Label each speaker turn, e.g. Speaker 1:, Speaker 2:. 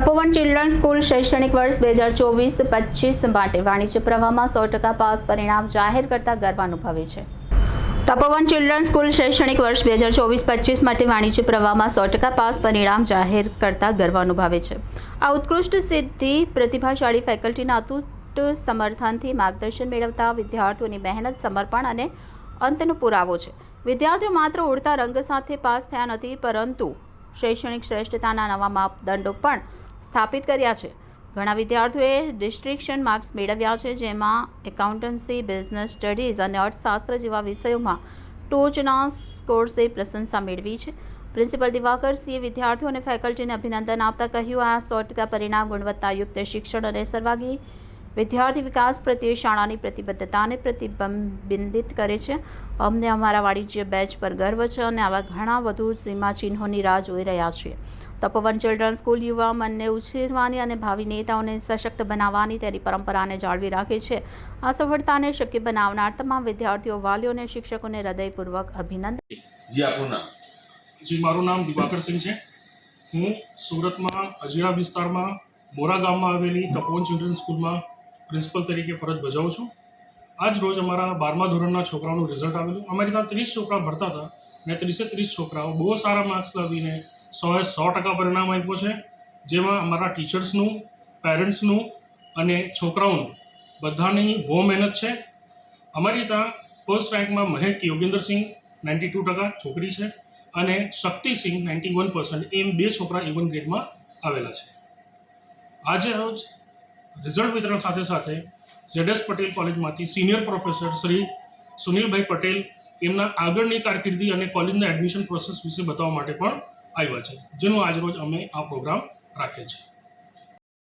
Speaker 1: તપોવન children school શૈક્ષણિક વર્ષ બે હજાર ચોવીસ પચીસ માટે વાણિજ્ય પ્રવાહમાં સો ટકા પાસ પરિણામ જાહેર કરતા ગર્વ અનુભવે છે. તપોવન ચિલ્ડ્રન સ્કૂલ શૈક્ષણિક વર્ષ બે હજાર ચોવીસ પચીસ માટે વાણિજ્ય પ્રવાહમાં સો ટકા પાસ પરિણામ જાહેર કરતા ગર્વ અનુભવે છે. આ ઉત્કૃષ્ટ સિદ્ધિ પ્રતિભાશાળી ફેકલ્ટીના અતૂટ સમર્થનથી માર્ગદર્શન મેળવતા વિદ્યાર્થીઓની મહેનત, સમર્પણ અને અંતનો પુરાવો છે. વિદ્યાર્થીઓ માત્ર ઉડતા રંગ સાથે પાસ થયા નથી, પરંતુ શૈક્ષણિક શ્રેષ્ઠતાના નવા માપદંડો પણ સ્થાપિત કર્યા છે. ઘણા વિદ્યાર્થીઓએ ડિસ્ટ્રિક્શન માર્ક્સ મેળવ્યા છે, જેમાં એકાઉન્ટન્સી, બિઝનેસ સ્ટડીઝ અને અર્થશાસ્ત્ર જેવા વિષયોમાં ટોચના સ્કોર્સે પ્રશંસા મેળવી છે. પ્રિન્સિપલ દિવાકર સિંહે વિદ્યાર્થીઓ અને ફેકલ્ટીને અભિનંદન આપતા કહ્યું, આ સો ટકા પરિણામ ગુણવત્તાયુક્ત શિક્ષણ અને સર્વાગી વિદ્યાર્થી વિકાસ પ્રત્યે શાળાની પ્રતિબદ્ધતાને પ્રતિબિંબિત કરે છે. અમને અમારા વાણિજ્ય બેચ પર ગર્વ છે અને આવા ઘણા વધુ સીમાચિહ્નોની રાહ જોઈ રહ્યા છીએ. તપોવન ચિલ્ડ્રન સ્કૂલ યુવા મનને ઉછેરવાની અને ભાવિ નેતાઓને સશક્ત બનાવવાની તેની પરંપરાને જાળવી રાખે છે. આ સફળતાને શક્ય બનાવનાર તમામ વિદ્યાર્થીઓ વાલીઓ અને શિક્ષકોને હૃદયપૂર્વક અભિનંદન.
Speaker 2: જી આપનું નામ?
Speaker 3: જી મારું નામ દિવાકરસિંહ છે. હું સુરતમાં અજીરા વિસ્તારમાં મોરા ગામમાં આવેલી તપોવન ચિલ્ડ્રન સ્કૂલમાં પ્રિન્સિપલ તરીકે ફરજ બજાવું છું. આજ રોજ અમારા બારમા ધોરણના છોકરાઓનું રિઝલ્ટ આવેલું. અમારી ત્યાં ત્રીસ છોકરા ભરતા હતા. ને ત્રીસે ત્રીસ છોકરાઓ બહુ સારા માર્ક્સ લાવીને સોએ સો ટકા પરિણામ આપ્યું છે. જેમાં અમારા ટીચર્સનું, પેરેન્ટ્સનું અને છોકરાઓનું બધાની બહુ મહેનત છે. અમારી ત્યાં ફર્સ્ટ રેન્કમાં મહેક યોગેન્દ્રસિંહ નાઇન્ટી ટુ ટકા છોકરી છે અને શક્તિસિંહ નાઇન્ટી વન પર્સન્ટ એમ બે છોકરા ઇવન વન ગ્રેડમાં આવેલા છે. આજે રોજ રિઝલ્ટ વિતરણ સાથે સાથે ઝેડએસ પટેલ કોલેજમાંથી સિનિયર પ્રોફેસર શ્રી સુનિલભાઈ પટેલ એમના આગળની કારકિર્દી અને કોલેજના એડમિશન પ્રોસેસ વિશે બતાવવા માટે પણ આવ્યા છે જેનો આજરોજ અમે આ પ્રોગ્રામ રાખેલ છે.